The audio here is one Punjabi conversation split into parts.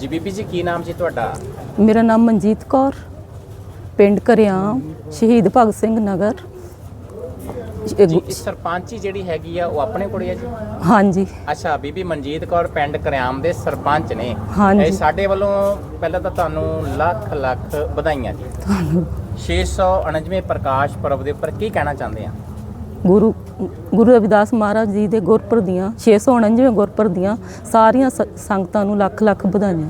ਜੀ ਬੀਬੀ ਜੀ ਕੀ ਨਾਮ ਜੀ ਤੁਹਾਡਾ? ਮੇਰਾ ਨਾਮ ਮਨਜੀਤ ਕੌਰ ਪਿੰਡ ਕਰਿਆਮ ਸ਼ਹੀਦ ਭਗਤ ਸਿੰਘ ਨਗਰ। ਇਹ ਜੀ ਗੁ- ਇਹ ਸਰਪੰਚੀ ਜਿਹੜੀ ਹੈਗੀ ਆ ਉਹ ਆਪਣੇ ਕੋਲ ਹੀ ਆ ਜੀ? ਹਾਂਜੀ। ਅੱਛਾ ਬੀਬੀ ਮਨਜੀਤ ਕੌਰ ਪਿੰਡ ਕਰਿਆਮ ਦੇ ਸਰਪੰਚ ਨੇ। ਹਾਂਜੀ। ਇਹ ਸਾਡੇ ਵੱਲੋਂ ਪਹਿਲਾਂ ਤਾਂ ਤੁਹਾਨੂੰ ਲੱਖ ਲੱਖ ਵਧਾਈਆਂ ਜੀ। ਤੁਹਾਨੂੰ 649ਵੇਂ ਪ੍ਰਕਾਸ਼ ਪੁਰਬ ਦੇ ਉੱਪਰ ਕੀ ਕਹਿਣਾ ਚਾਹੁੰਦੇ ਆ? ਗੁਰੂ ਗੁਰੂ ਰਵਿਦਾਸ ਮਹਾਰਾਜ ਜੀ ਦੇ ਗੁਰਪੁਰਬ ਦੀਆਂ 649ਵੇਂ ਗੁਰਪੁਰਬ ਦੀਆਂ ਸਾਰੀਆਂ ਸੰਗਤਾਂ ਨੂੰ ਲੱਖ ਲੱਖ ਵਧਾਈਆਂ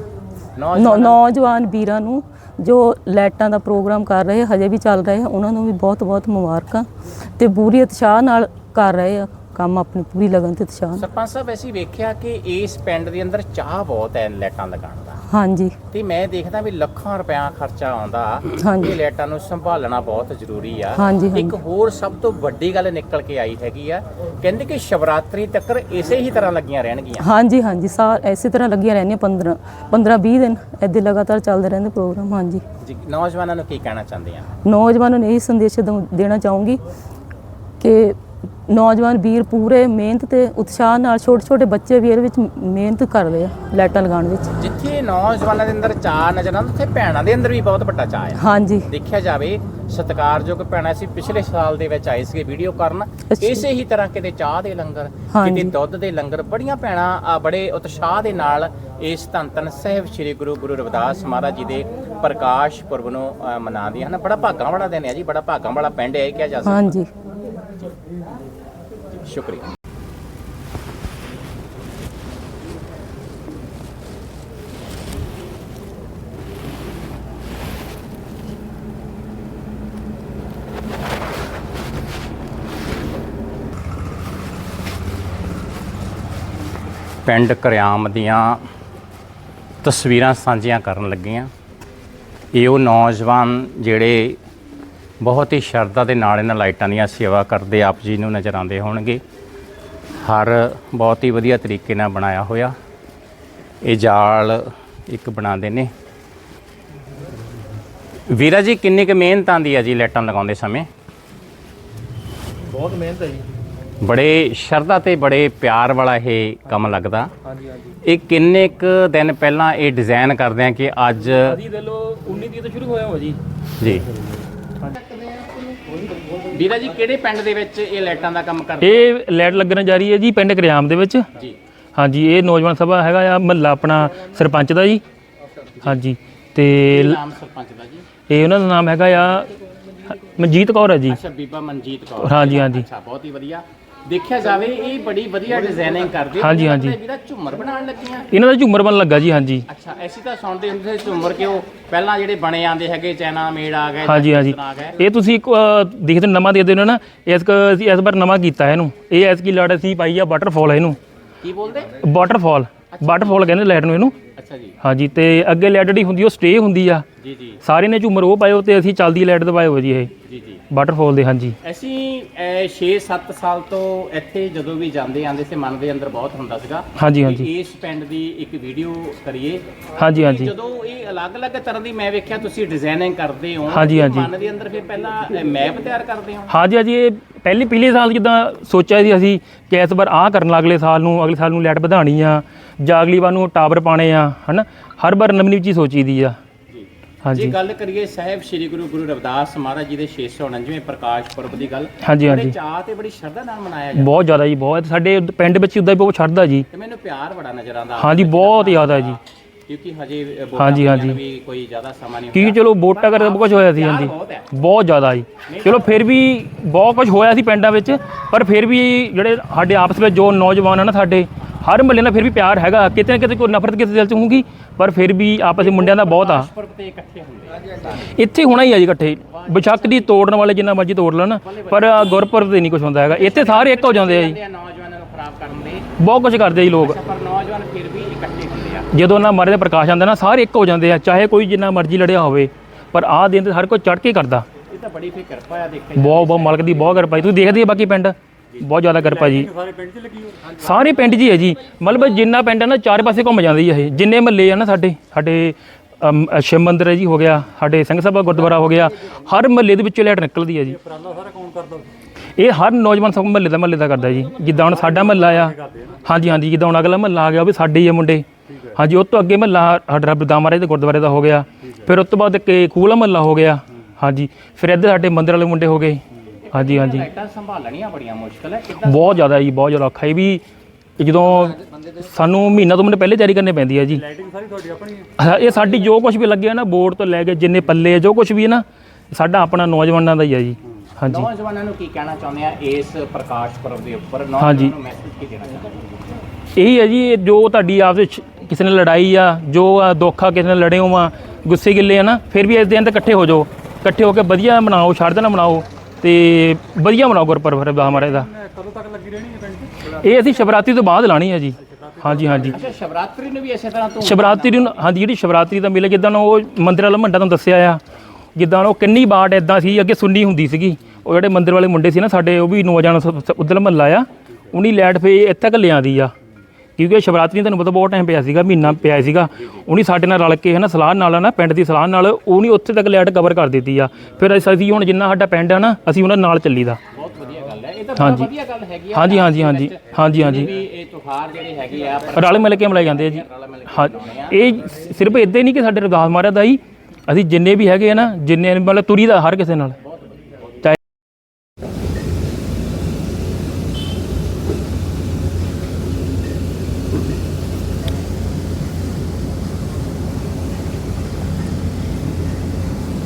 ਨੌ- ਨੌਜਵਾਨ ਵੀਰਾਂ ਨੂੰ ਜੋ ਲਾਈਟਾਂ ਦਾ ਪ੍ਰੋਗਰਾਮ ਕਰ ਰਹੇ ਹਜੇ ਵੀ ਚੱਲ ਰਹੇ ਉਹਨਾਂ ਨੂੰ ਵੀ ਬਹੁਤ ਬਹੁਤ ਮੁਬਾਰਕਾਂ ਤੇ ਪੂਰੀ ਉਤਸ਼ਾਹ ਨਾਲ ਕਰ ਰਹੇ ਆ ਕੰਮ ਆਪਣੀ ਪੂਰੀ ਲਗਨ ਤੇ ਉਤਸ਼ਾਹ। ਸਰਪੰਚ ਸਾਹਿਬ ਅਸੀਂ ਵੇਖਿਆ ਕਿ ਇਸ ਪਿੰਡ ਦੇ ਅੰਦਰ ਚਾਹ ਬਹੁਤ ਹੈ ਲਾਈਟਾਂ ਲਗਾਉਣ ਦਾ ਹਾਂਜੀ। ਤੇ ਮੈਂ ਦੇਖਦਾ ਵੀ ਲੱਖਾਂ ਰੁਪਇਆ ਖਰਚਾ ਆਉਂਦਾ। ਹਾਂਜੀ। ਇਹ ਲਾਈਟਾਂ ਨੂੰ ਸੰਭਾਲਣਾ ਬਹੁਤ ਜ਼ਰੂਰੀ ਆ। ਹਾਂਜੀ, ਹਾਂਜੀ। ਇੱਕ ਹੋਰ ਸਭ ਤੋਂ ਵੱਡੀ ਗੱਲ ਨਿਕਲ ਕੇ ਆਈ ਹੈਗੀ ਆ। ਕਹਿੰਦੇ ਕਿ ਸ਼ਿਵਰਾਤਰੀ ਤੱਕ ਇਸੇ ਹੀ ਤਰ੍ਹਾਂ ਲੱਗੀਆਂ ਰਹਿਣਗੀਆਂ। ਹਾਂਜੀ ਹਾਂਜੀ। ਸਾਰ ਐਸੀ ਤਰ੍ਹਾਂ ਲੱਗੀਆਂ ਰਹਿੰਦੀਆਂ 15 15 20 ਦਿਨ ਐਦੇ ਲਗਾਤਾਰ ਚੱਲਦੇ ਰਹਿੰਦੇ ਪ੍ਰੋਗਰਾਮ ਹਾਂਜੀ। ਜੀ ਨੌਜਵਾਨਾਂ ਨੂੰ ਕੀ ਕਹਿਣਾ ਚਾਹੁੰਦੇ ਆ? ਨੌਜਵਾਨਾਂ ਨੂੰ ਇਹ ਸੰਦੇਸ਼ ਦਊ- ਦੇਣਾ ਚਾਹੂੰਗੀ ਕਿ ਨੌਜਵਾਨ ਵੀਰ ਪੂਰੇ ਮਿਹਨਤ ਤੇ ਉਤਸ਼ਾਹ ਨਾਲ ਛੋਟੇ ਛੋਟੇ ਬੱਚੇ ਵੀ ਇਹਦੇ ਵਿੱਚ ਮਿਹਨਤ ਕਰਦੇ ਆ ਲਾਈਟਾਂ ਲਗਾਉਣ ਵਿੱਚ। ਜਿੱਥੇ ਨੌਜਵਾਨਾਂ ਦੇ ਅੰਦਰ ਚਾਹ ਨਜ਼ਰ ਆਉਂਦਾ ਉੱਥੇ ਭੈਣਾਂ ਦੇ ਅੰਦਰ ਵੀ ਬਹੁਤ ਵੱਡਾ ਚਾਹ ਆ। ਹਾਂਜੀ। ਦੇਖਿਆ ਜਾਵੇ ਸਤਿਕਾਰਯੋਗ ਭੈਣਾਂ ਸੀ ਪਿਛਲੇ ਸਾਲ ਦੇ ਵਿੱਚ ਆਏ ਸੀਗੇ ਵੀਡੀਓ ਕਰਨ। ਇਸੇ ਹੀ ਤਰ੍ਹਾਂ ਕਿਤੇ ਚਾਹ ਦੇ ਲੰਗਰ। ਕਿਤੇ ਦੁੱਧ ਦੇ ਲੰਗਰ ਬੜੀਆਂ ਭੈਣਾਂ ਆ, ਬੜੇ ਉਤਸ਼ਾਹ ਦੇ ਨਾਲ ਇਸ ਧੰਨ ਧੰਨ ਸਾਹਿਬ ਸ੍ਰੀ ਗੁਰੂ ਗੁਰੂ ਰਵਿਦਾਸ ਮਹਾਰਾਜ ਜੀ ਦੇ ਪ੍ਰਕਾਸ਼ ਪੁਰਬ ਨੂੰ ਮਨਾਉਂਦੀਆਂ ਹਨ। ਬੜਾ ਭਾਗਾਂ ਵਾਲਾ ਦਿਨ ਹੈ ਜੀ ਬੜਾ ਭਾਗਾਂ ਵਾਲਾ ਪਿੰਡ ਹੈ ਇਹ ਕਿਹਾ ਜਾ ਸਕਦਾ। ਹਾਂਜੀ। ਸ਼ੁਕਰੀਆ ਪਿੰਡ ਕਰਿਆਮ ਦੀਆਂ ਤਸਵੀਰਾਂ ਸਾਂਝੀਆਂ ਕਰਨ ਲੱਗੇ ਹਾਂ ਇਹ ਉਹ ਨੌਜਵਾਨ ਜਿਹੜੇ ਬਹੁਤ ਹੀ ਸ਼ਰਧਾ ਦੇ ਨਾਲ ਇਹਨਾਂ ਲਾਈਟਾਂ ਦੀਆਂ ਸੇਵਾ ਕਰਦੇ ਆਪ ਜੀ ਨੂੰ ਨਜ਼ਰ ਆਉਂਦੇ ਹੋਣਗੇ। ਹਰ ਬਹੁਤ ਹੀ ਵਧੀਆ ਤਰੀਕੇ ਨਾਲ ਬਣਾਇਆ ਹੋਇਆ। ਇਹ ਜਾਲ ਇੱਕ ਬਣਾਉਂਦੇ ਨੇ। ਵੀਰਾ ਜੀ ਕਿੰਨੀ ਕੁ ਮਿਹਨਤ ਆਂਦੀ ਹੈ ਜੀ ਲਾਈਟਾਂ ਲਗਾਉਂਦੇ ਸਮੇਂ? ਬਹੁਤ ਮਿਹਨਤ ਹੈ ਜੀ। ਬੜੇ ਸ਼ਰਧਾ ਤੇ ਬੜੇ ਪਿਆਰ ਵਾਲਾ ਇਹ ਕੰਮ ਲੱਗਦਾ। ਹਾਂਜੀ ਹਾਂਜੀ। ਇਹ ਕਿੰਨੇ ਕੁ ਦਿਨ ਪਹਿਲਾਂ ਇਹ ਡਿਜ਼ਾਈਨ ਕਰਦੇ ਆ ਕਿ ਅੱਜ ਅਸੀਂ ਦੇ ਲੋ 19 ਦੀ ਤੋਂ ਸ਼ੁਰੂ ਹੋਇਆ ਹੋ ਜੀ। ਜੀ। ਵੀਰਾ ਜੀ ਕਿਹੜੇ ਪਿੰਡ ਦੇ ਵਿੱਚ ਇਹ ਲਾਈਟਾਂ ਦਾ ਕੰਮ ਕਰਦੇ? ਇਹ ਲੈਟ ਲੱਗਣ ਜਾ ਰਹੀ ਹੈ ਜੀ ਪਿੰਡ ਕਰਿਆਮ ਦੇ ਵਿੱਚ। ਜੀ। ਹਾਂਜੀ ਇਹ ਨੌਜਵਾਨ ਸਭਾ ਹੈਗਾ ਆ ਮਹੱਲਾ ਆਪਣਾ ਸਰਪੰਚ ਦਾ ਜੀ। ਹਾਂਜੀ ਤੇ ਲ- ਨਾਮ ਸਰਪੰਚ ਦਾ ਜੀ? ਇਹ ਉਹਨਾਂ ਦਾ ਨਾਮ ਹੈਗਾ ਆ ਮਨਜੀਤ ਕੌਰ ਹੈ ਜੀ। ਅੱਛਾ ਬੀਬਾ ਮਨਜੀਤ ਕੌਰ। ਹਾਂਜੀ ਹਾਂਜੀ। ਅੱਛਾ ਬਹੁਤ ਹੀ ਵਧੀਆ। ਦੇਖਿਆ ਜਾਵੇ ਇਹ ਬੜੀ ਵਧੀਆ ਡਿਜ਼ਾਈਨਿੰਗ ਕਰਦੇ ਹੋ। ਹਾਂਜੀ, ਹਾਂਜੀ। ਝੁੰਮਰ ਬਣਾਉਣ ਲੱਗੀਆਂ। ਇਹਨਾਂ ਦਾ ਝੂਮਰ ਬਣ ਲੱਗਾ ਜੀ ਹਾਂਜੀ। ਅੱਛਾ ਐਸੀ ਤਾਂ ਸੁਣਦੇ ਹੁੰਦੇ ਸੀ ਝੁੰਮਰ ਕਿ ਉਹ ਪਹਿਲਾਂ ਜਿਹੜੇ ਬਣੇ ਆਂਦੇ ਹੈਗੇ ਚੈਨਾ ਮੇੜ ਆ ਗਏ ਹਾਂਜੀ ਜਾਂ ਹਾਂਜੀ। ਆ ਗਏ। ਇਹ ਤੁਸੀਂ ਇੱਕ, ਅ, ਦੇਖਦੇ ਹੋ ਨਵਾਂ ਦੇ ਦਿਓ ਨਾ ਇਸ ਕ ਅਸੀਂ ਇਸ ਵਾਰ ਨਵਾਂ ਕੀਤਾ ਇਹਨੂੰ। ਇਹ ਐਸ ਕੀ ਲੜ ਅਸੀਂ ਪਾਈ ਆ ਵਾਟਰਫਾਲ ਹੈ ਇਹਨੂੰ। ਕੀ ਬੋਲਦੇ? ਵਾਟਰਫਾਲ ਵਾਟਰਫਾਲ ਕਹਿੰਦੇ ਲਾਈਟ ਨੂੰ ਇਹਨੂੰ। ਅੱਛਾ ਜੀ। ਹਾਂਜੀ ਤੇ ਅੱਗੇ ਲਾਈਟ ਜਿਹੜੀ ਹੁੰਦੀ ਉਹ ਸਟੇ ਹੁੰਦੀ ਆ। ਜੀ ਜੀ। ਸਾਰੇ ਨੇ ਝੂਮਰ ਉਹ ਪਾਇਓ ਤੇ ਅਸੀਂ ਚੱਲਦੀ ਲਾਈਟ ਦਵਾਏ ਹੋ ਜੀ ਇਹ। ਜੀ ਜੀ। ਵਾਟਰਫਾਲ ਦੇ ਹਾਂਜੀ। ਅਸੀਂ 6-7 ਸਾਲ ਤੋਂ ਇੱਥੇ ਜਦੋਂ ਵੀ ਜਾਂਦੇ ਆਂਦੇ ਸੀ ਮਨ ਦੇ ਅੰਦਰ ਬਹੁਤ ਹੁੰਦਾ ਸੀਗਾ। ਹਾਂਜੀ ਹਾਂਜੀ। ਇਸ ਪਿੰਡ ਦੀ ਇੱਕ ਵੀਡੀਓ ਕਰੀਏ। ਹਾਂਜੀ ਹਾਂਜੀ। ਜਦੋਂ ਇਹ ਅਲੱਗ-ਅਲੱਗ ਤਰ੍ਹਾਂ ਦੀ ਮੈਂ ਵੇਖਿਆ ਤੁਸੀਂ ਡਿਜ਼ਾਈਨਿੰਗ ਕਰਦੇ ਹੋ ਹਾਂਜੀ, ਹਾਂਜੀ। ਮਨ ਦੇ ਅੰਦਰ ਫਿਰ ਪਹਿਲਾਂ ਮੈਪ ਤਿਆਰ ਕਰਦੇ ਹੋ? ਹਾਂਜੀ ਹਾਂਜੀ ਇਹ ਪਹਿਲੀ ਪਿਛਲੇ ਸਾਲ ਜਿੱਦਾਂ ਸੋਚਿਆ ਸੀ ਅਸੀਂ ਕਿ ਇਸ ਵਾਰ ਆਹ ਕਰਨ ਅਗਲੇ ਸਾਲ ਨੂੰ ਅਗਲੇ ਸਾਲ ਨੂੰ ਲਾਈਟ ਵਧਾਣੀ ਆ। ਜਾਂ ਅਗਲੀ ਵਾਰ ਨੂੰ ਟਾਵਰ ਪਾਣੇ ਆ ਹਨਾ? ਹਰ ਵਾਰ ਨਵੀਂ ਨਵੀਂ ਚੀਜ਼ ਸੋਚੀ ਦੀ ਆ। ਜੀ। ਜੇ ਹਾਂਜੀ ਗੱਲ ਕਰੀਏ ਸਾਹਿਬ ਸ੍ਰੀ ਗੁਰੂ ਗੁਰੂ ਰਵਿਦਾਸ ਮਹਾਰਾਜ ਜੀ ਦੇ 649ਵੇਂ ਪ੍ਰਕਾਸ਼ ਪੁਰਬ ਦੀ ਗੱਲ ਹਾਂਜੀ ਬੜੇ ਹਾਂਜੀ ਚਾਅ ਤੇ ਬੜੀ ਸ਼ਰਧਾ ਨਾਲ ਮਨਾਇਆ ਜਾਂਦਾ। ਬਹੁਤ ਜ਼ਿਆਦਾ ਜੀ ਬਹੁਤ। ਸਾਡੇ ਪਿੰਡ ਵਿੱਚ ਉਦਾਂ ਹੀ ਬਹੁਤ ਛੱਡਦਾ ਜੀ। ਤੇ ਮੈਨੂੰ ਪਿਆਰ ਬੜਾ ਨਜ਼ਰ ਆਉਂਦਾ। ਹਾਂਜੀ ਬਹੁਤ ਜ਼ਿਆਦਾ ਜੀ। ਕਿਉਂਕਿ ਹਜੇ ਵੋਟਾਂ ਹਾਂਜੀ, ਪਈਆਂ ਹਾਂਜੀ। ਵੀ ਕੋਈ ਜ਼ਿਆਦਾ ਸਮਾਂ ਨਹੀਂ ਕੀ। ਚਲੋ ਵੋਟਾਂ ਕਰਕੇ ਬਹੁਤ ਕੁਝ ਹੋਇਆ ਸੀ ਪਿਆਰ ਹਾਂਜੀ। ਬਹੁਤ ਹੈ। ਬਹੁਤ ਜ਼ਿਆਦਾ ਜੀ। ਚਲੋ ਫਿਰ ਵੀ ਬਹੁਤ ਕੁਝ ਹੋਇਆ ਸੀ ਪਿੰਡਾਂ ਵਿੱਚ ਪਰ ਫਿਰ ਵੀ ਜਿਹੜੇ ਸਾਡੇ ਆਪਸ ਵਿੱਚ ਜੋ ਨੌਜਵਾਨ ਹਨ ਨਾ ਸਾਡੇ ਹਰ ਮਹੱਲੇ ਨਾਲ ਫਿਰ ਵੀ ਪਿਆਰ ਹੈਗਾ ਕਿਤੇ ਨਾ ਕਿਤੇ ਕੋਈ ਨਫ਼ਰਤ ਕਿਸੇ ਦਿਲ 'ਚ ਹੋਊਗੀ ਪਰ ਫਿਰ ਵੀ ਆਪਸ ਵਿੱਚ ਮੁੰਡਿਆਂ ਦਾ ਬਹੁਤ ਆ। ਇੱਥੇ ਹੋਣਾ ਹੀ ਆ ਜੀ ਇਕੱਠੇ। ਬਸ਼ੱਕ ਦੀ ਤੋੜਨ ਵਾਲੇ ਜਿੰਨਾ ਮਰਜ਼ੀ ਤੋੜ ਲੈਣ ਪਰ ਗੁਰਪੁਰਬ ਤੇ ਨਹੀਂ ਕੁਝ ਹੁੰਦਾ ਹੈਗਾ। ਇੱਥੇ ਸਾਰੇ ਇੱਕ ਹੋ ਜਾਂਦੇ ਆ ਜੀ। ਜਾਂਦੇ ਆ ਨੌਜਵਾਨਾਂ ਨੂੰ ਖਰਾਬ ਕਰਨ ਦੇ ਬਹੁਤ ਕੁਝ ਕਰਦੇ ਆ ਜੀ ਲੋਕ। ਪਰ ਨੌਜਵਾਨ ਫਿਰ ਵੀ ਇਕੱਠੇ ਹੁੰਦੇ ਆ ਜਦੋਂ ਉਹਨਾਂ ਮਾਰੇ ਦਾ ਪ੍ਰਕਾਸ਼ ਆਉਂਦਾ ਨਾ ਸਾਰੇ ਇੱਕ ਹੋ ਜਾਂਦੇ ਆ ਚਾਹੇ ਕੋਈ ਜਿੰਨਾ ਮਰਜ਼ੀ ਲੜਿਆ ਹੋਵੇ ਪਰ ਆਹ ਦਿਨ ਤੇ ਹਰ ਕੋਈ ਚੜ ਕੇ ਕਰਦਾ। ਇਹ ਤਾਂ ਬੜੀ ਫੇ ਕਿਰਪਾ ਆ ਦੇਖਿਆ ਬਹੁਤ ਬਹੁਤ ਮਾਲਕ ਦੀ ਬਹੁਤ ਕਿਰਪਾ ਤੁਸੀਂ ਦੇਖਦੇ ਆ ਬਾਕੀ ਪਿੰਡ। ਬਹੁਤ ਜ਼ਿਆਦਾ ਕਿਰਪਾ ਜੀ। ਸਾਰੇ ਪਿੰਡ 'ਚ ਲੱਗੀ ਹੋ ਸਾਰੇ ਪਿੰਡ 'ਚ ਹੀ ਹੈ ਜੀ। ਮਤਲਬ ਜਿੰਨਾ ਪਿੰਡ ਹੈ ਨਾ ਚਾਰੇ ਪਾਸੇ ਘੁੰਮ ਜਾਂਦੀ ਹੈ ਇਹ। ਜਿੰਨੇ ਮਹੱਲੇ ਆ ਨਾ ਸਾਡੇ ਸਾਡੇ ਅਮ, ਸ਼ਿਵ ਮੰਦਿਰ ਹੈ ਜੀ ਹੋ ਗਿਆ ਸਾਡੇ ਸਿੰਘ ਸਭਾ ਗੁਰਦੁਆਰਾ ਹੋ ਗਿਆ ਹਰ ਮਹੱਲੇ ਦੇ ਵਿੱਚੋਂ ਲਾਈਟ ਨਿਕਲਦੀ ਹੈ ਜੀ। ਇਹ ਹਰ ਨੌਜਵਾਨ ਸਭ ਮਹੱਲੇ ਦਾ ਮਹੱਲੇ ਦਾ ਕਰਦਾ ਜੀ। ਜਿੱਦਾਂ ਹੁਣ ਸਾਡਾ ਮਹੱਲਾ ਆ ਹਾਂਜੀ ਹਾਂਜੀ ਜਿੱਦਾਂ ਹੁਣ ਅਗਲਾ ਮਹੱਲਾ ਆ ਗਿਆ ਉਹ ਵੀ ਸਾਡੇ ਹੀ ਆ ਮੁੰਡੇ। ਹਾਂਜੀ ਉਸ ਤੋਂ ਅੱਗੇ ਮਹੱਲਾ ਸਾਡਾ ਬਦਾਮ ਮਹਾਰਾਜ ਦੇ ਗੁਰਦੁਆਰੇ ਦਾ ਹੋ ਗਿਆ। ਫਿਰ ਉਸ ਤੋਂ ਬਾਅਦ ਇੱਕ ਕੂਲਾ ਮਹੱਲਾ ਹੋ ਗਿਆ। ਹਾਂਜੀ ਫਿਰ ਇੱਧਰ ਸਾਡੇ ਮੰਦਿਰ ਵਾਲੇ ਮੁੰਡੇ ਹੋ ਗਏ। ਹਾਂਜੀ ਹਾਂਜੀ। ਲਾਈਟਾਂ ਸੰਭਾਲਣੀਆਂ ਬੜੀਆਂ ਮੁਸ਼ਕਲ ਹੈ ਬਹੁਤ ਜ਼ਿਆਦਾ ਜੀ ਬਹੁਤ ਜ਼ਿਆਦਾ ਔਖਾ ਹੈ। ਵੀ ਇਹ ਜਦੋਂ ਸਾਨੂੰ ਮਹੀਨਾ ਤੋਂ ਮਹੀਨੇ ਪਹਿਲੇ ਤਿਆਰੀ ਕਰਨੀ ਪੈਂਦੀ ਹੈ ਜੀ। ਲਾਈਟਿੰਗ ਸਾਰੀ ਤੁਹਾਡੀ ਆਪਣੀ ਹੈ। ਇਹ ਸਾਡੀ ਜੋ ਕੁਝ ਵੀ ਲੱਗਿਆ ਨਾ ਬੋਰਡ ਤੋਂ ਲੈ ਕੇ ਜਿੰਨੇ ਪੱਲੇ ਆ ਜੋ ਕੁਝ ਵੀ ਹੈ ਨਾ ਸਾਡਾ ਆਪਣਾ ਨੌਜਵਾਨਾਂ ਦਾ ਹੀ ਹੈ ਜੀ। ਹਾਂਜੀ। ਨੌਜਵਾਨਾਂ ਨੂੰ ਕੀ ਕਹਿਣਾ ਚਾਹੁੰਦੇ ਆ ਇਸ ਪ੍ਰਕਾਸ਼ ਪੁਰਬ ਦੇ ਉੱਪਰ? ਹਾਂਜੀ। ਨੌਜਵਾਨਾਂ ਨੂੰ ਮੈਸੇਜ ਕੀ ਦੇਣਾ ਚਾਹੁੰਦੇ ਇਹੀ ਹੈ ਜੀ ਇਹ ਜੋ ਤੁਹਾਡੀ ਆਪਸ ਵਿੱਚ ਕਿਸੇ ਨਾਲ ਲੜਾਈ ਆ ਜੋ ਆ ਦੁੱਖ ਆ ਕਿਸੇ ਨਾਲ ਲੜੇ ਹੋ ਆ ਗੁੱਸੇ ਗਿੱਲੇ ਆ ਨਾ ਫਿਰ ਵੀ ਇਸ ਦਿਨ ਤੇ ਇਕੱਠੇ ਹੋ ਜਾਓ। ਇਕੱਠੇ ਹੋ ਕੇ ਵਧੀਆ ਮਨਾਓ ਛੱਡ ਦੇਣਾ ਮਨਾਓ। ਤੇ ਵਧੀਆ ਮਨਾਓ ਗੁਰਪੁਰਬ ਮਹਾਰਾਜ ਦਾ। ਕਦੋਂ ਤੱਕ ਲੱਗੀ ਰਹਿਣੀ ਇਹ ਅਸੀਂ ਸ਼ਿਵਰਾਤਰੀ ਤੋਂ ਬਾਅਦ ਲਾਣੀ ਹੈ ਜੀ। ਹਾਂਜੀ ਹਾਂਜੀ। ਅੱਛਾ ਸ਼ਿਵਰਾਤਰੀ ਨੂੰ ਵੀ ਇਸੇ ਤਰ੍ਹਾਂ ਤੋਂ ਸ਼ਿਵਰਾਤਰੀ ਨੂੰ ਹਾਂਜੀ ਜਿਹੜੀ ਸ਼ਿਵਰਾਤਰੀ ਦਾ ਮੇਲਾ ਜਿੱਦਾਂ ਉਹ ਮੰਦਿਰ ਵਾਲਾ ਮੰਡਾ ਤੁਹਾਨੂੰ ਦੱਸਿਆ ਆ ਜਿੱਦਾਂ ਉਹ ਕਿੰਨੀ ਬਾਟ ਇਦਾਂ ਸੀ ਅੱਗੇ ਸੁੰਨੀ ਹੁੰਦੀ ਸੀਗੀ। ਉਹ ਜਿਹੜੇ ਮੰਦਿਰ ਵਾਲੇ ਮੁੰਡੇ ਸੀ ਨਾ ਸਾਡੇ ਉਹ ਵੀ ਨੌਜਵਾਨ ਉਧਰ ਮਹੱਲਾ ਆ ਉਨੀ ਲੈਟ ਫੇ ਇੱਥੇ ਤੱਕ ਲਿਆਂਦੀ ਆ। ਕਿਉਂਕਿ ਸ਼ਿਵਰਾਤਰੀ ਤੁਹਾਨੂੰ ਪਤਾ ਬਹੁਤ ਟਾਈਮ ਪਿਆ ਸੀਗਾ ਮਹੀਨਾ ਪਿਆ ਸੀਗਾ। ਉਹਨੀ ਸਾਡੇ ਨਾਲ ਰਲ ਕੇ ਹੈ ਨਾ ਸਲਾਹ ਨਾਲ ਨਾ ਪਿੰਡ ਦੀ ਸਲਾਹ ਨਾਲ ਉਹਨੀ ਉੱਥੇ ਤੱਕ ਲੈਟ ਕਵਰ ਕਰ ਦਿੱਤੀ ਆ। ਫਿਰ ਅਸੀਂ ਹੁਣ ਜਿੰਨਾ ਸਾਡਾ ਪਿੰਡ ਆ ਨਾ ਅਸੀਂ ਉਹਨਾਂ ਨਾਲ ਚੱਲੀ ਦਾ ਬਹੁਤ ਵਧੀਆ ਗੱਲ ਹੈ। ਇਹ ਤਾਂ ਹਾਂਜੀ। ਬਹੁਤ ਵਧੀਆ ਗੱਲ ਹੈਗੀ ਆ ਹਾਂਜੀ ਹਾਂਜੀ ਹਾਂਜੀ ਹਾਂਜੀ ਹਾਂਜੀ। ਵੀ ਇਹ ਤਿਉਹਾਰ ਜਿਹੜੇ ਹੈਗੇ ਆ ਰਲ ਮਿਲ ਕੇ ਮਨਾਏ ਜਾਂਦੇ ਆ ਜੀ। ਹਾਂ ਇਹ ਸਿਰਫ ਇਦਾਂ ਹੀ ਨਹੀਂ ਕਿ ਸਾਡੇ ਰਵਿਦਾਸ ਮਹਾਰਾਜ ਦਾ ਹੀ ਅਸੀਂ ਜਿੰਨੇ ਵੀ ਹੈਗੇ ਆ ਨਾ ਜਿੰਨੇ ਮਤਲਬ ਤੁਰੀ ਦਾ ਹਰ ਕਿਸੇ ਨਾਲ।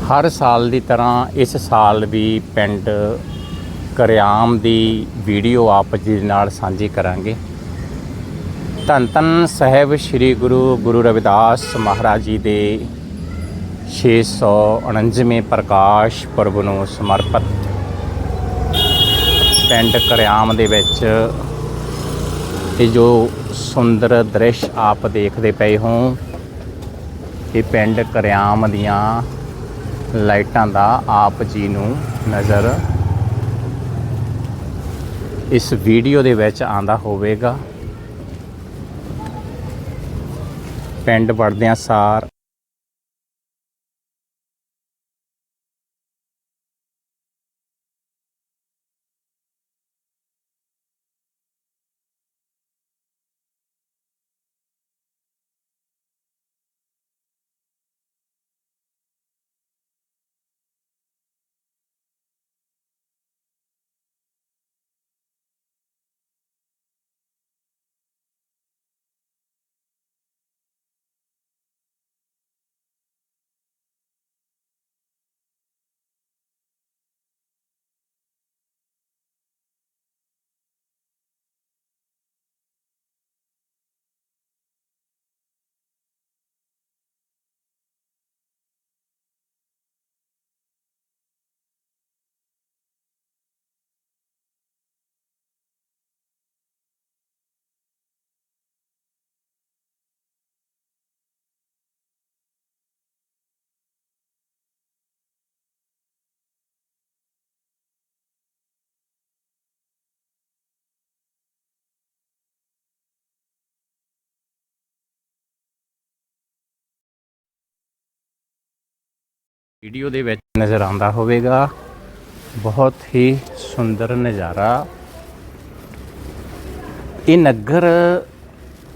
ਹਰ ਸਾਲ ਦੀ ਤਰ੍ਹਾਂ ਇਸ ਸਾਲ ਵੀ ਪਿੰਡ ਕਰਿਆਮ ਦੀ ਵੀਡੀਓ ਆਪ ਜੀ ਨਾਲ ਸਾਂਝੀ ਕਰਾਂਗੇ। ਧੰਨ ਧੰਨ ਸਾਹਿਬ ਸ੍ਰੀ ਗੁਰੂ ਗੁਰੂ ਰਵਿਦਾਸ ਮਹਾਰਾਜ ਜੀ ਦੇ 649ਵੇਂ ਪ੍ਰਕਾਸ਼ ਪੁਰਬ ਨੂੰ ਸਮਰਪਿਤ ਪਿੰਡ ਕਰਿਆਮ ਦੇ ਵਿੱਚ ਇਹ ਜੋ ਸੁੰਦਰ ਦ੍ਰਿਸ਼ ਆਪ ਦੇਖਦੇ ਪਏ ਹੋ, ਇਹ ਪਿੰਡ ਕਰਿਆਮ ਦੀਆਂ ਲਾਈਟਾਂ ਦਾ ਆਪ ਜੀ ਨੂੰ ਨਜ਼ਰ ਇਸ ਵੀਡੀਓ ਦੇ ਵਿੱਚ ਆਂਦਾ ਹੋਵੇਗਾ। ਪਿੰਡ ਵੜਦਿਆਂ ਸਾਰ ਵੀਡੀਓ ਦੇ ਵਿੱਚ ਨਜ਼ਰ ਆਉਂਦਾ ਹੋਵੇਗਾ। ਬਹੁਤ ਹੀ ਸੁੰਦਰ ਨਜ਼ਾਰਾ। ਇਹ ਨਗਰ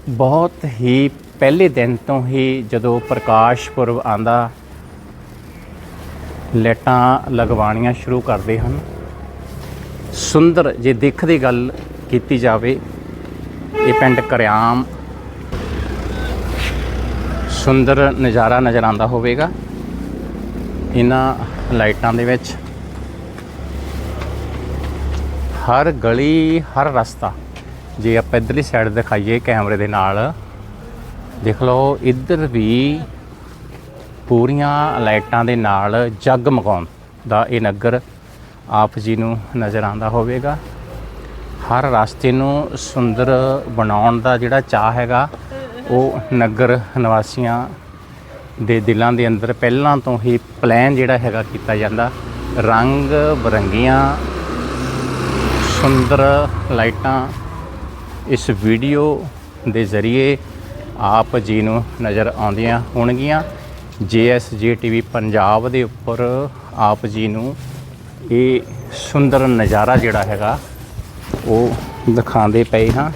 ਬਹੁਤ ਹੀ ਪਹਿਲੇ ਦਿਨ ਤੋਂ ਹੀ ਜਦੋਂ ਪ੍ਰਕਾਸ਼ ਪੁਰਬ ਆਂਦਾ ਲਾਈਟਾਂ ਲਗਵਾਉਣੀਆਂ ਸ਼ੁਰੂ ਕਰਦੇ ਹਨ। ਸੁੰਦਰ ਜੇ ਦਿੱਖ ਦੀ ਗੱਲ ਕੀਤੀ ਜਾਵੇ, ਇਹ ਪਿੰਡ ਕਰਿਆਮ। ਸੁੰਦਰ ਨਜ਼ਾਰਾ ਨਜ਼ਰ ਆਉਂਦਾ ਹੋਵੇਗਾ। ਇਹਨਾਂ ਲਾਈਟਾਂ ਦੇ ਵਿੱਚ। ਹਰ ਗਲੀ, ਹਰ ਰਸਤਾ, ਜੇ ਆਪਾਂ ਇਧਰਲੀ ਸਾਈਡ ਦਿਖਾਈਏ ਕੈਮਰੇ ਦੇ ਨਾਲ, ਦੇਖ ਲਓ ਇੱਧਰ ਵੀ ਪੂਰੀਆਂ ਲਾਈਟਾਂ ਦੇ ਨਾਲ ਜਗਮਗਾਉਣ ਦਾ ਇਹ ਨਗਰ ਆਪ ਜੀ ਨੂੰ ਨਜ਼ਰ ਆਉਂਦਾ ਹੋਵੇਗਾ। ਹਰ ਰਸਤੇ ਨੂੰ ਸੁੰਦਰ ਬਣਾਉਣ ਦਾ ਜਿਹੜਾ ਚਾਹ ਹੈਗਾ, ਉਹ ਨਗਰ ਨਿਵਾਸੀਆਂ ਦੇ ਦਿਲਾਂ ਦੇ ਅੰਦਰ ਪਹਿਲਾਂ ਤੋਂ ਹੀ ਪਲਾਨ ਜਿਹੜਾ ਹੈਗਾ ਕੀਤਾ ਜਾਂਦਾ। ਰੰਗ ਬਰੰਗੀਆਂ, ਸੁੰਦਰ ਲਾਈਟਾਂ ਇਸ ਵੀਡੀਓ ਦੇ ਜ਼ਰੀਏ ਆਪ ਜੀ ਨੂੰ ਨਜ਼ਰ ਆਉਂਦੀਆਂ ਹੋਣਗੀਆਂ। ਜੀਐਸਜੀ ਟੀਵੀ ਪੰਜਾਬ ਦੇ ਉੱਪਰ ਆਪ ਜੀ ਨੂੰ ਇਹ ਸੁੰਦਰ ਨਜ਼ਾਰਾ ਜਿਹੜਾ ਹੈਗਾ, ਉਹ ਦਿਖਾਉਂਦੇ ਪਏ ਹਾਂ।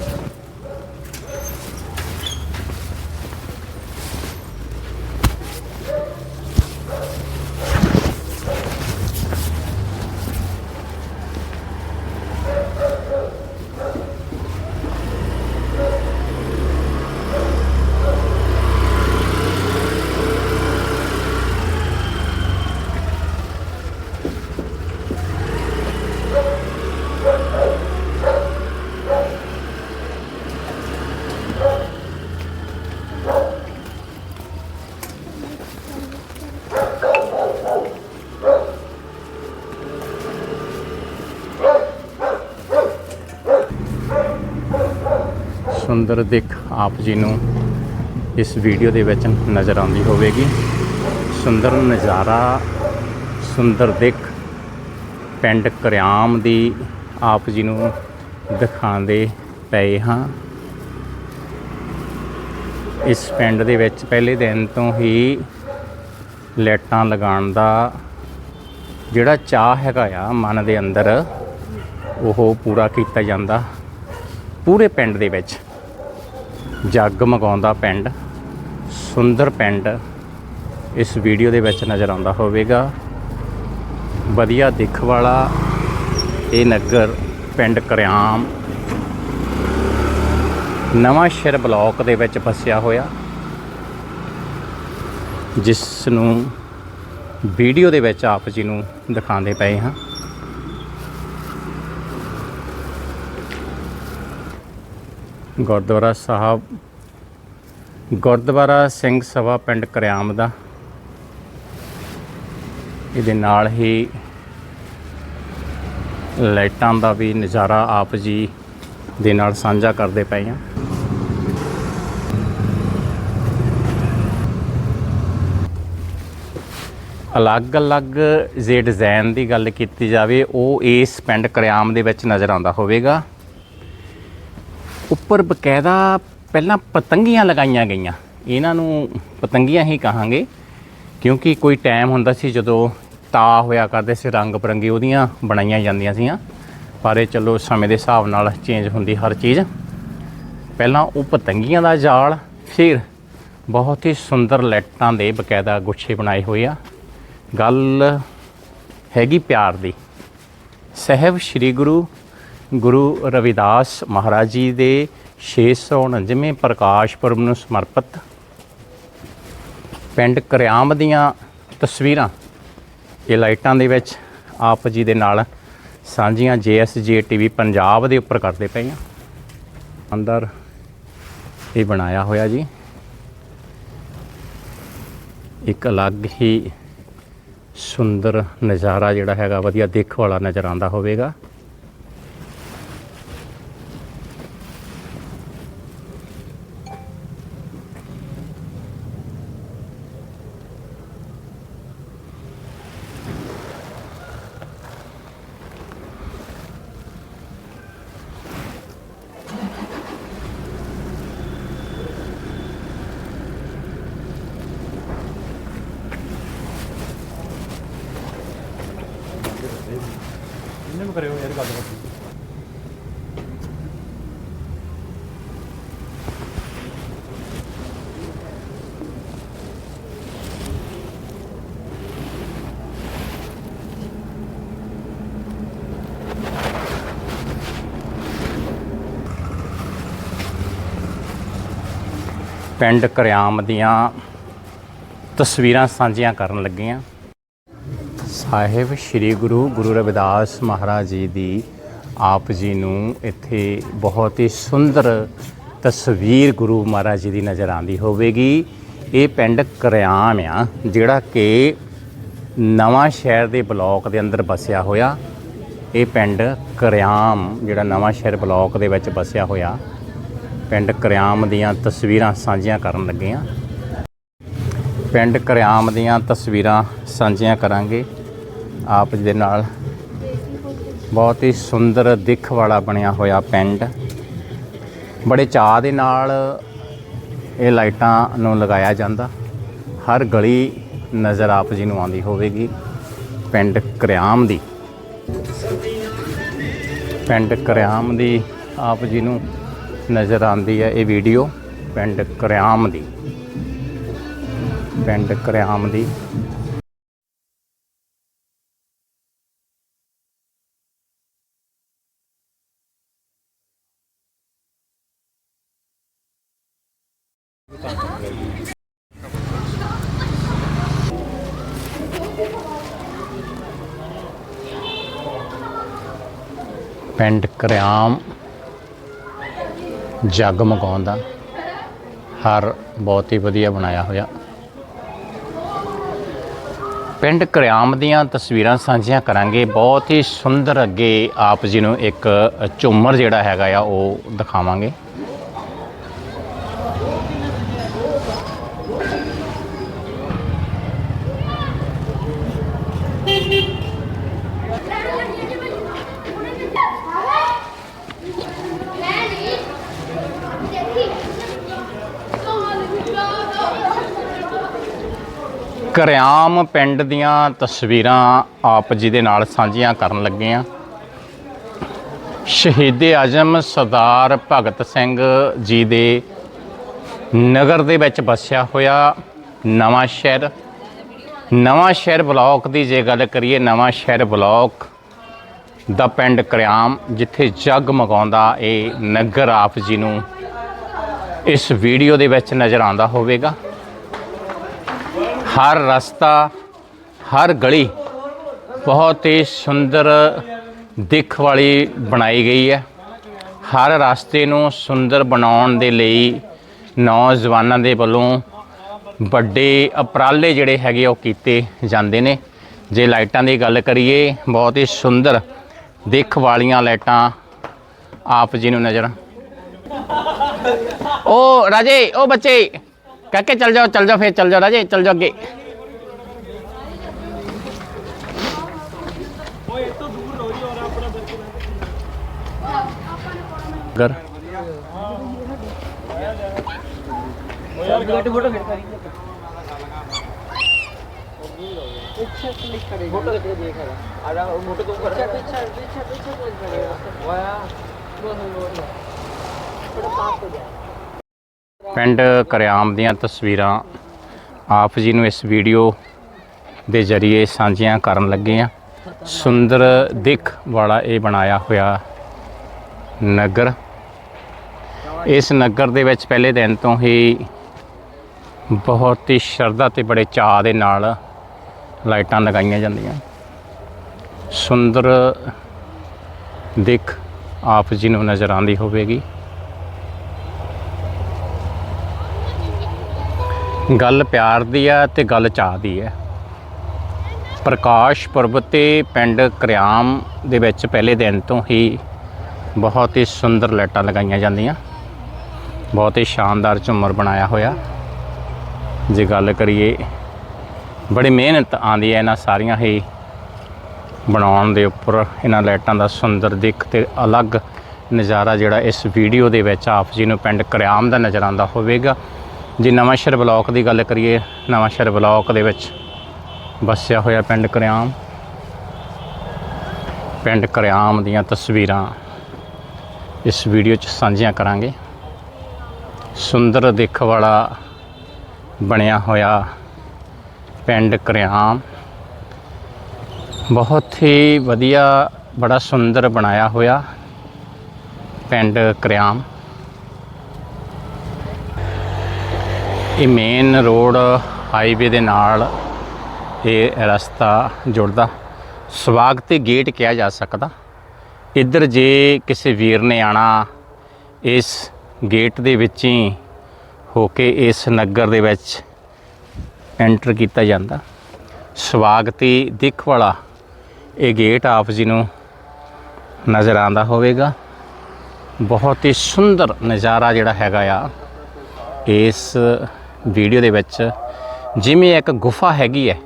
ਸੁੰਦਰ ਦਿੱਖ ਆਪ ਜੀ ਨੂੰ ਇਸ ਵੀਡੀਓ ਦੇ ਵਿੱਚ ਨਜ਼ਰ ਆਉਂਦੀ ਹੋਵੇਗੀ। ਸੁੰਦਰ ਨਜ਼ਾਰਾ, ਸੁੰਦਰ ਦਿੱਖ ਪਿੰਡ ਕਰਿਆਮ ਦੀ ਆਪ ਜੀ ਨੂੰ ਦਿਖਾਉਂਦੇ ਪਏ ਹਾਂ। ਇਸ ਪਿੰਡ ਦੇ ਵਿੱਚ ਪਹਿਲੇ ਦਿਨ ਤੋਂ ਹੀ ਲਾਈਟਾਂ ਲਗਾਉਣ ਦਾ ਜਿਹੜਾ ਚਾਹ ਹੈਗਾ ਆ ਮਨ ਦੇ ਅੰਦਰ, ਉਹ ਪੂਰਾ ਕੀਤਾ ਜਾਂਦਾ ਪੂਰੇ ਪਿੰਡ ਦੇ ਵਿੱਚ। ਜੱਗ ਜਗਮਗਾਉਂਦਾ ਪਿੰਡ, ਸੁੰਦਰ ਪਿੰਡ ਇਸ ਵੀਡੀਓ ਦੇ ਵਿੱਚ ਨਜ਼ਰ ਆਉਂਦਾ ਹੋਵੇਗਾ। ਵਧੀਆ ਦਿੱਖ ਵਾਲਾ ਇਹ ਨਗਰ ਪਿੰਡ ਕਰਿਆਮ। ਨਵਾਂ ਸ਼ਹਿਰ ਬਲਾਕ ਦੇ ਵਿੱਚ ਫਸਿਆ ਹੋਇਆ। ਜਿਸ ਨੂੰ ਵੀਡੀਓ ਦੇ ਵਿੱਚ ਆਪ ਜੀ ਨੂੰ ਦਿਖਾਉਂਦੇ ਪਏ ਹਾਂ। ਗੁਰਦੁਆਰਾ ਸਾਹਿਬ। ਗੁਰਦੁਆਰਾ ਸਿੰਘ ਸਭਾ ਪਿੰਡ ਕਰਿਆਮ ਦਾ। ਇਹਦੇ ਨਾਲ ਹੀ ਲਾਈਟਾਂ ਦਾ ਵੀ ਨਜ਼ਾਰਾ ਆਪ ਜੀ ਦੇ ਨਾਲ ਸਾਂਝਾ ਕਰਦੇ ਪਏ ਹਾਂ। ਅਲੱਗ-ਅਲੱਗ ਜੇ ਡਿਜ਼ਾਈਨ ਦੀ ਗੱਲ ਕੀਤੀ ਜਾਵੇ, ਉਹ ਇਸ ਪਿੰਡ ਕਰਿਆਮ ਦੇ ਵਿੱਚ ਨਜ਼ਰ ਆਉਂਦਾ ਹੋਵੇਗਾ। ਉੱਪਰ ਬਕਾਇਦਾ ਪਹਿਲਾਂ ਪਤੰਗੀਆਂ ਲਗਾਈਆਂ ਗਈਆਂ। ਇਹਨਾਂ ਨੂੰ ਪਤੰਗੀਆਂ ਹੀ ਕਹਾਂਗੇ, ਕਿਉਂਕਿ ਕੋਈ ਟਾਈਮ ਹੁੰਦਾ ਸੀ ਜਦੋਂ ਤਾ ਹੋਇਆ ਕਰਦੇ ਸੀ, ਰੰਗ ਬਰੰਗੀ ਉਹਦੀਆਂ ਬਣਾਈਆਂ ਜਾਂਦੀਆਂ ਸੀਆਂ। ਪਰ ਇਹ ਚਲੋ ਸਮੇਂ ਦੇ ਹਿਸਾਬ ਨਾਲ ਚੇਂਜ ਹੁੰਦੀ ਹਰ ਚੀਜ਼। ਪਹਿਲਾਂ ਉਹ ਪਤੰਗੀਆਂ ਦਾ ਜਾਲ, ਫਿਰ ਬਹੁਤ ਹੀ ਸੁੰਦਰ ਲੈਟਾਂ ਦੇ ਬਕਾਇਦਾ ਗੁੱਛੇ ਬਣਾਏ ਹੋਏ ਆ। ਗੱਲ ਹੈਗੀ ਪਿਆਰ ਦੀ। ਸਹਿਬ ਸ੍ਰੀ ਗੁਰੂ ਗੁਰੂ ਰਵਿਦਾਸ ਮਹਾਰਾਜ ਜੀ ਦੇ 649ਵੇਂ ਪ੍ਰਕਾਸ਼ ਪੁਰਬ ਨੂੰ ਸਮਰਪਿਤ ਪਿੰਡ ਕਰਿਆਮ ਦੀਆਂ ਤਸਵੀਰਾਂ। ਇਹ ਲਾਈਟਾਂ ਦੇ ਵਿੱਚ ਆਪ ਜੀ ਦੇ ਨਾਲ ਸਾਂਝੀਆਂ ਜੀਐਸਜੀ ਟੀਵੀ ਪੰਜਾਬ ਦੇ ਉੱਪਰ ਕਰਦੇ ਪਏ ਆ ਅੰਦਰ ਇਹ ਬਣਾਇਆ ਹੋਇਆ ਜੀ। ਇੱਕ ਅਲੱਗ ਹੀ ਸੁੰਦਰ ਨਜ਼ਾਰਾ ਜਿਹੜਾ ਹੈਗਾ, ਵਧੀਆ ਦਿੱਖ ਵਾਲਾ ਨਜ਼ਰ ਆਉਂਦਾ ਹੋਵੇਗਾ। ਪਿੰਡ ਕਰਿਆਮ ਦੀਆਂ ਤਸਵੀਰਾਂ ਸਾਂਝੀਆਂ ਕਰਨ ਲੱਗੇ ਹਾਂ ਸਾਹਿਬ, ਸ੍ਰੀ ਗੁਰੂ ਗੁਰੂ ਰਵਿਦਾਸ ਮਹਾਰਾਜ ਜੀ ਦੀ ਆਪ ਜੀ ਨੂੰ ਇੱਥੇ ਬਹੁਤ ਹੀ ਸੁੰਦਰ ਤਸਵੀਰ ਗੁਰੂ ਮਹਾਰਾਜ ਜੀ ਦੀ ਨਜ਼ਰ ਆਉਂਦੀ ਹੋਵੇਗੀ। ਇਹ ਪਿੰਡ ਕਰਿਆਮ ਆ, ਜਿਹੜਾ ਕਿ ਨਵਾਂ ਸ਼ਹਿਰ ਦੇ ਬਲਾਕ ਦੇ ਅੰਦਰ ਵਸਿਆ ਹੋਇਆ। ਇਹ ਪਿੰਡ ਕਰਿਆਮ, ਜਿਹੜਾ ਨਵਾਂ ਸ਼ਹਿਰ ਬਲਾਕ ਦੇ ਵਿੱਚ ਵਸਿਆ ਹੋਇਆ। ਪਿੰਡ ਕਰਿਆਮ ਦੀਆਂ ਤਸਵੀਰਾਂ ਸਾਂਝੀਆਂ ਕਰਨ ਲੱਗੇ ਹਾਂ ਪਿੰਡ ਕਰਿਆਮ ਦੀਆਂ ਤਸਵੀਰਾਂ ਸਾਂਝੀਆਂ ਕਰਾਂਗੇ। ਆਪ ਜੀ ਦੇ ਨਾਲ। ਬਹੁਤ ਹੀ ਸੁੰਦਰ ਦਿੱਖ ਵਾਲਾ ਬਣਿਆ ਹੋਇਆ ਪਿੰਡ। ਬੜੇ ਚਾਅ ਦੇ ਨਾਲ ਇਹ ਲਾਈਟਾਂ ਨੂੰ ਲਗਾਇਆ ਜਾਂਦਾ। ਹਰ ਗਲੀ ਨਜ਼ਰ ਆਪ ਜੀ ਨੂੰ ਆਉਂਦੀ ਹੋਵੇਗੀ। ਪਿੰਡ ਕਰਿਆਮ ਦੀ। ਪਿੰਡ ਕਰਿਆਮ ਦੀ ਆਪ ਜੀ ਨੂੰ ਨਜ਼ਰ ਆਉਂਦੀ ਹੈ ਇਹ ਵੀਡੀਓ। ਪਿੰਡ ਕਰਿਆਮ ਦੀ। ਪਿੰਡ ਕਰਿਆਮ ਦੀ। ਪਿੰਡ ਕਰਿਆਮ ਜੱਗ ਮੰਗਾਉਣ ਦਾ ਹਰ ਬਹੁਤ ਹੀ ਵਧੀਆ ਬਣਾਇਆ ਹੋਇਆ। ਪਿੰਡ ਕਰਿਆਮ ਦੀਆਂ ਤਸਵੀਰਾਂ ਸਾਂਝੀਆਂ ਕਰਾਂਗੇ। ਬਹੁਤ ਹੀ ਸੁੰਦਰ ਅੱਗੇ ਆਪ ਜੀ ਨੂੰ ਇੱਕ ਝੂਮਰ ਜਿਹੜਾ ਹੈਗਾ ਆ, ਉਹ ਦਿਖਾਵਾਂਗੇ। ਕਰਿਆਮ ਪਿੰਡ ਦੀਆਂ ਤਸਵੀਰਾਂ ਆਪ ਜੀ ਦੇ ਨਾਲ ਸਾਂਝੀਆਂ ਕਰਨ ਲੱਗੇ ਆ ਸ਼ਹੀਦੇ ਆਜ਼ਮ ਸਰਦਾਰ ਭਗਤ ਸਿੰਘ ਜੀ ਦੇ ਨਗਰ ਦੇ ਵਿੱਚ ਵਸਿਆ ਹੋਇਆ ਨਵਾਂ ਸ਼ਹਿਰ। ਨਵਾਂ ਸ਼ਹਿਰ ਬਲਾਕ ਦੀ ਜੇ ਗੱਲ ਕਰੀਏ, ਨਵਾਂ ਸ਼ਹਿਰ ਬਲਾਕ ਦਾ ਪਿੰਡ ਕਰਿਆਮ, ਜਿੱਥੇ ਜਗ ਮਗਾਉਂਦਾ ਇਹ ਨਗਰ ਆਪ ਜੀ ਨੂੰ ਇਸ ਵੀਡੀਓ ਦੇ ਵਿੱਚ ਨਜ਼ਰ ਆਉਂਦਾ ਹੋਵੇਗਾ। ਹਰ ਰਸਤਾ, ਹਰ ਗਲੀ ਬਹੁਤ ਹੀ ਸੁੰਦਰ ਦਿੱਖ ਵਾਲੀ ਬਣਾਈ ਗਈ ਹੈ। ਹਰ ਰਸਤੇ ਨੂੰ ਸੁੰਦਰ ਬਣਾਉਣ ਦੇ ਲਈ ਨੌਜਵਾਨਾਂ ਦੇ ਵੱਲੋਂ ਵੱਡੇ ਉਪਰਾਲੇ ਜਿਹੜੇ ਹੈਗੇ ਉਹ ਕੀਤੇ ਜਾਂਦੇ ਨੇ। ਜੇ ਲਾਈਟਾਂ ਦੀ ਗੱਲ ਕਰੀਏ, ਬਹੁਤ ਹੀ ਸੁੰਦਰ ਦਿੱਖ ਵਾਲੀਆਂ ਲਾਈਟਾਂ ਆਪ ਜੀ ਨੂੰ ਨਜ਼ਰ ਉਹ ਰਾਜੇ, ਉਹ ਬੱਚੇ। ਕਾਕੇ ਚੱਲ ਜਾਓ ਚੱਲ ਜਾਓ ਫੇਰ ਚੱਲ ਜਾਓ ਰਾਜੇ ਚੱਲ ਜਾਓ ਅੱਗੇ ਗਰ ਪਿੰਡ ਕਰਿਆਮ ਦੀਆਂ ਤਸਵੀਰਾਂ ਆਪ ਜੀ ਨੂੰ ਇਸ ਵੀਡੀਓ ਦੇ ਜ਼ਰੀਏ ਸਾਂਝੀਆਂ ਕਰਨ ਲੱਗੇ ਆ ਸੁੰਦਰ ਦਿੱਖ ਵਾਲਾ ਇਹ ਬਣਾਇਆ ਹੋਇਆ ਨਗਰ। ਇਸ ਨਗਰ ਦੇ ਵਿੱਚ ਪਹਿਲੇ ਦਿਨ ਤੋਂ ਹੀ ਬਹੁਤ ਹੀ ਸ਼ਰਧਾ ਤੇ ਬੜੇ ਚਾਅ ਦੇ ਨਾਲ ਲਾਈਟਾਂ ਲਗਾਈਆਂ ਜਾਂਦੀਆਂ। ਸੁੰਦਰ ਦਿੱਖ ਆਪ ਜੀ ਨੂੰ ਨਜ਼ਰ ਆਉਂਦੀ ਹੋਵੇਗੀ। ਗੱਲ ਪਿਆਰ ਦੀ ਆ ਤੇ ਗੱਲ ਚਾਹ ਦੀ ਹੈ ਪ੍ਰਕਾਸ਼ ਪੁਰਬ ਤੇ ਪਿੰਡ ਕਰਿਆਮ ਦੇ ਵਿੱਚ ਪਹਿਲੇ ਦਿਨ ਤੋਂ ਹੀ ਬਹੁਤ ਹੀ ਸੁੰਦਰ ਲਾਈਟਾਂ ਲਗਾਈਆਂ ਜਾਂਦੀਆਂ। ਬਹੁਤ ਹੀ ਸ਼ਾਨਦਾਰ ਝੁੰਮਰ ਬਣਾਇਆ ਹੋਇਆ। ਜੇ ਗੱਲ ਕਰੀਏ, ਬੜੀ ਮਿਹਨਤ ਆਂਦੀ ਹੈ ਇਹਨਾਂ ਸਾਰੀਆਂ ਹੀ ਬਣਾਉਣ ਦੇ ਉੱਪਰ। ਇਹਨਾਂ ਲਾਈਟਾਂ ਦਾ ਸੁੰਦਰ ਦਿੱਖ ਤੇ ਅਲੱਗ ਨਜ਼ਾਰਾ ਜਿਹੜਾ ਇਸ ਵੀਡੀਓ ਦੇ ਵਿੱਚ ਆਪ ਜੀ ਨੂੰ ਪਿੰਡ ਕਰਿਆਮ ਦਾ ਨਜ਼ਰ ਆਉਂਦਾ ਹੋਵੇਗਾ। ਜੇ ਨਵਾਂਸ਼ਹਿਰ ਬਲਾਕ ਦੀ ਗੱਲ ਕਰੀਏ ਨਵਾਂਸ਼ਹਿਰ ਬਲਾਕ ਦੇ ਵਿੱਚ ਵਸਿਆ ਹੋਇਆ ਪਿੰਡ ਕਰਿਆਮ। ਪਿੰਡ ਕਰਿਆਮ ਦੀਆਂ ਤਸਵੀਰਾਂ ਇਸ ਵੀਡੀਓ 'ਚ ਸਾਂਝੀਆਂ ਕਰਾਂਗੇ। ਸੁੰਦਰ ਦਿੱਖ ਵਾਲਾ ਬਣਿਆ ਹੋਇਆ ਪਿੰਡ ਕਰਿਆਮ। ਬਹੁਤ ਹੀ ਵਧੀਆ, ਬੜਾ ਸੁੰਦਰ ਬਣਾਇਆ ਹੋਇਆ ਪਿੰਡ ਕਰਿਆਮ। ਇਹ ਮੇਨ ਰੋਡ ਹਾਈਵੇ ਦੇ ਨਾਲ ਇਹ ਰਸਤਾ ਜੁੜਦਾ। ਸਵਾਗਤੀ ਗੇਟ ਕਿਹਾ ਜਾ ਸਕਦਾ। ਇੱਧਰ ਜੇ ਕਿਸੇ ਵੀਰ ਨੇ ਆਣਾ ਇਸ ਗੇਟ ਦੇ ਵਿੱਚ ਹੀ ਹੋ ਕੇ ਇਸ ਨਗਰ ਦੇ ਵਿੱਚ ਐਂਟਰ ਕੀਤਾ ਜਾਂਦਾ। ਸਵਾਗਤੀ ਦਿੱਖ ਵਾਲਾ ਇਹ ਗੇਟ ਆਪ ਜੀ ਨੂੰ ਨਜ਼ਰ ਆਉਂਦਾ ਹੋਵੇਗਾ। ਬਹੁਤ ਹੀ ਸੁੰਦਰ ਨਜ਼ਾਰਾ ਜਿਹੜਾ ਹੈਗਾ ਆ, ਇਸ ਵੀਡੀਓ ਦੇ ਵਿੱਚ ਜਿਵੇਂ ਇੱਕ ਗੁਫਾ ਹੈਗੀ ਹੈ,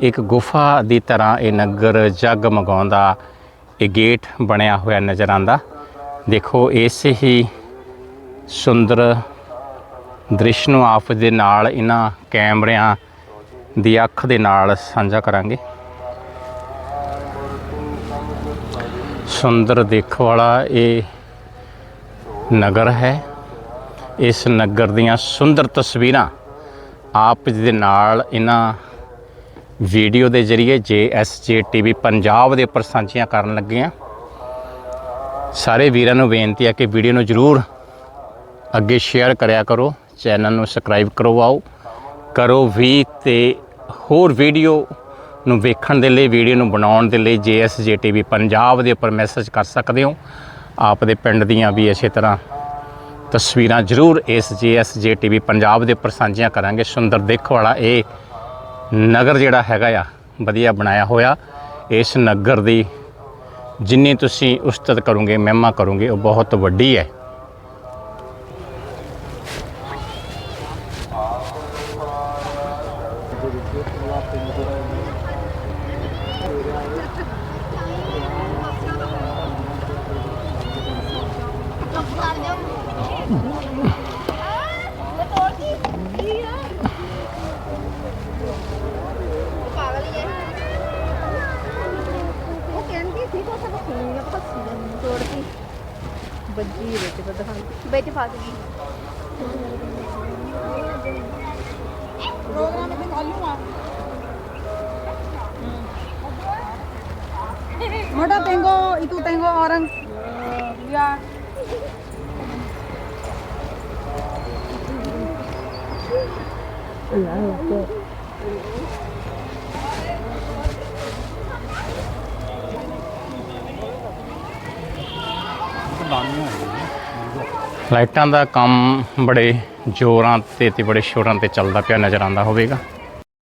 ਇੱਕ ਗੁਫਾ ਦੀ ਤਰ੍ਹਾਂ ਇਹ ਨਗਰ ਜਗਮਗਾਉਂਦਾ ਇਹ ਗੇਟ ਬਣਿਆ ਹੋਇਆ ਨਜ਼ਰ ਆਂਦਾ ਦੇਖੋ, ਇਸੇ ਹੀ ਸੁੰਦਰ ਦ੍ਰਿਸ਼ ਨੂੰ ਆਪ ਦੇ ਨਾਲ ਇਹਨਾਂ ਕੈਮਰਿਆਂ ਦੀ ਅੱਖ ਦੇ ਨਾਲ ਸਾਂਝਾ ਕਰਾਂਗੇ। ਸੁੰਦਰ ਦੇਖ ਵਾਲਾ ਇਹ ਨਗਰ ਹੈ। ਇਸ ਨਗਰ ਦੀਆਂ ਸੁੰਦਰ ਤਸਵੀਰਾਂ ਆਪ ਜੀ ਦੇ ਨਾਲ ਇਹਨਾਂ ਵੀਡੀਓ ਦੇ ਜ਼ਰੀਏ ਜੇਐਸਜੇ ਟੀਵੀ ਪੰਜਾਬ ਦੇ ਉੱਪਰ ਸਾਂਝੀਆਂ ਕਰਨ ਲੱਗੇ ਹਾਂ ਸਾਰੇ ਵੀਰਾਂ ਨੂੰ ਬੇਨਤੀ ਆ ਕਿ ਵੀਡੀਓ ਨੂੰ ਜਰੂਰ ਅੱਗੇ ਸ਼ੇਅਰ ਕਰਿਆ ਕਰੋ, ਚੈਨਲ ਨੂੰ ਸਬਸਕ੍ਰਾਈਬ ਕਰਵਾਓ ਕਰੋ ਵੀ ਤੇ ਹੋਰ ਵੀਡੀਓ ਨੂੰ ਵੇਖਣ ਦੇ ਲਈ, ਵੀਡੀਓ ਨੂੰ ਬਣਾਉਣ ਦੇ ਲਈ ਜੇਐਸਜੇ ਟੀਵੀ ਪੰਜਾਬ ਦੇ ਉੱਪਰ ਮੈਸੇਜ ਕਰ ਸਕਦੇ ਹੋ। ਆਪ ਦੇ ਪਿੰਡ ਦੀਆਂ ਵੀ ਇਸੇ ਤਰ੍ਹਾਂ ਤਸਵੀਰਾਂ ਜ਼ਰੂਰ ਇਸ ਜੇਐਸਜੇ ਟੀਵੀ ਪੰਜਾਬ ਦੇ ਉੱਪਰ ਸਾਂਝੀਆਂ ਕਰਾਂਗੇ। ਸੁੰਦਰ ਦੇਖ ਵਾਲਾ ਇਹ ਨਗਰ ਜਿਹੜਾ ਹੈਗਾ ਆ, ਵਧੀਆ ਬਣਾਇਆ ਹੋਇਆ। ਇਸ ਨਗਰ ਦੀ ਜਿੰਨੀ ਤੁਸੀਂ ਉਸਤਤ ਕਰੋਗੇ, ਮਹਿਮਾ ਕਰੋਗੇ, ਉਹ ਬਹੁਤ ਵੱਡੀ ਹੈ। ਉਹ ਕਹਿੰਦੀ ਸੀ ਤਾਂ ਸਾਨੂੰ ਖੂਨ ਫਸੀ ਜਾਂਦੀ ਤੋੜਦੀ ਵੱਜੀ ਵਿੱਚ ਬਦਹਾਂ ਵਿੱਚ ਫਸ ਗਈ ਪ੍ਰੋਗਰਾਮ ਤੇ ਕੱਲੂ ਆ Moda tengo y tú tengo orang ਲਾਈਟਾਂ ਦਾ ਕੰਮ ਬੜੇ ਜ਼ੋਰਾਂ ਤੇ ਤੇ ਬੜੇ ਸ਼ੋਰਾਂ ਤੇ ਚੱਲਦਾ ਪਿਆ, ਨਜ਼ਰ ਆਉਂਦਾ ਹੋਵੇਗਾ।